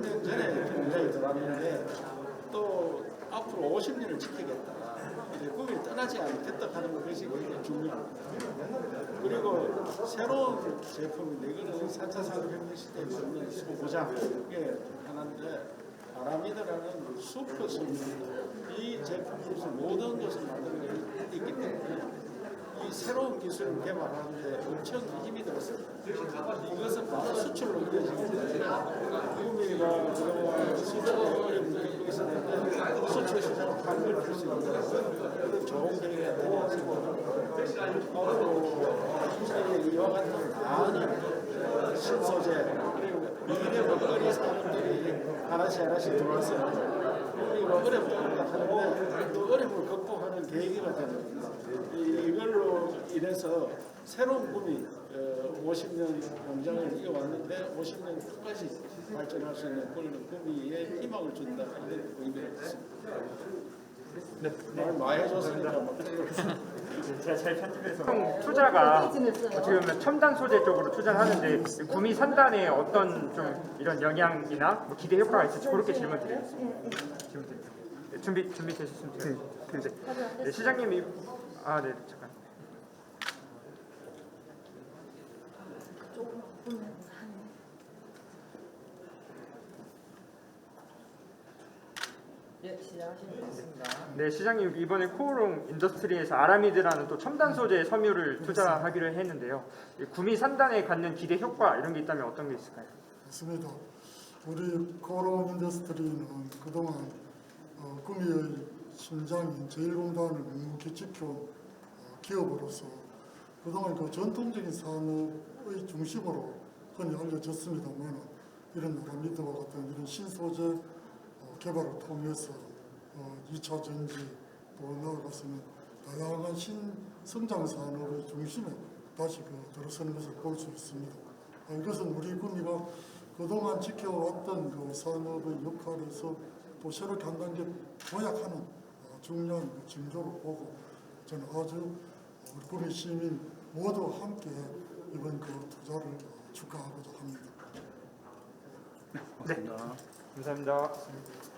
30년 전에 굉장히 들어왔는데 또 앞으로 50년을 지키겠다. 이제 꿈이 떠나지 않겠다 하는 것이 굉장히 중요합니다. 그리고 새로운 제품인데 이거는 4차 산업혁명 시대에 있는 소보장 이게 하나인데 아라미드라는 수퍼스이 제품으로서 모든 것을 만들어낼 있기 때문에 이 새로운 기술을 개발하는데 엄청 힘이 들었습니다. 이것은 바로 수출로 이어지기 때문에 발굴할 수 있는 그런 좋은 계기가 되어지고 앞으로 이와 같은 많은 신소재 그리고 미래 먹거리 사람들이 하나씩 하나씩 들어와서 우리가 어렵다 하는데 그 어려움을 극복하는 계기가 되는 겁니다. 이- 이걸로 인해서 새로운 꿈이 어, 50년 공장을 이어왔는데 50년 끝까지 발전할 수 있는 꿈이에 희망을 준다 이런 의미가 있습니다. 네. 말 많이 해줬으니까 뭐 제가 잘 편집해서 총 투자가 어떻게 보면 첨단 소재 쪽으로 투자를 하는데 구미 산단에 어떤 좀 이런 영향이나 뭐 기대 효과가 있을지 그렇게 질문 드리겠습니다. 질문 드릴게요. 네, 준비 준비 되셨으면 돼요. 네. 네, 시장님이 아 네 잠깐. 예, 시작하시면 되겠습니다. 네 시장님 이번에 코오롱 인더스트리에서 아라미드라는 또 첨단 소재 섬유를 투자하기로 했는데요. 이 구미 산단에 갖는 기대 효과 이런 게 있다면 어떤 게 있을까요? 맞습니다. 우리 코로 인더스트리는 그동안 어, 구미의 심장인 제1공단을 묵묵히 지켜온 어, 기업으로서 그동안 그 전통적인 산업의 중심으로 흔히 알려졌습니다만 이런 아라미드와 같은 이런 신소재 어, 개발을 통해서 어, 2차 전지 또 나아가서는 다양한 신성장 산업의 중심에 다시 그 들어서는 것을 볼 수 있습니다. 어, 이것은 우리 구미가 그동안 지켜왔던 그 산업의 역할에서 또 새롭게 한 단계 도약하는 어, 중요한 그 징조로 보고 저는 아주 우리 구미 시민 모두 함께 이번 그 투자를 어, 축하하고자 합니다. 네 감사합니다.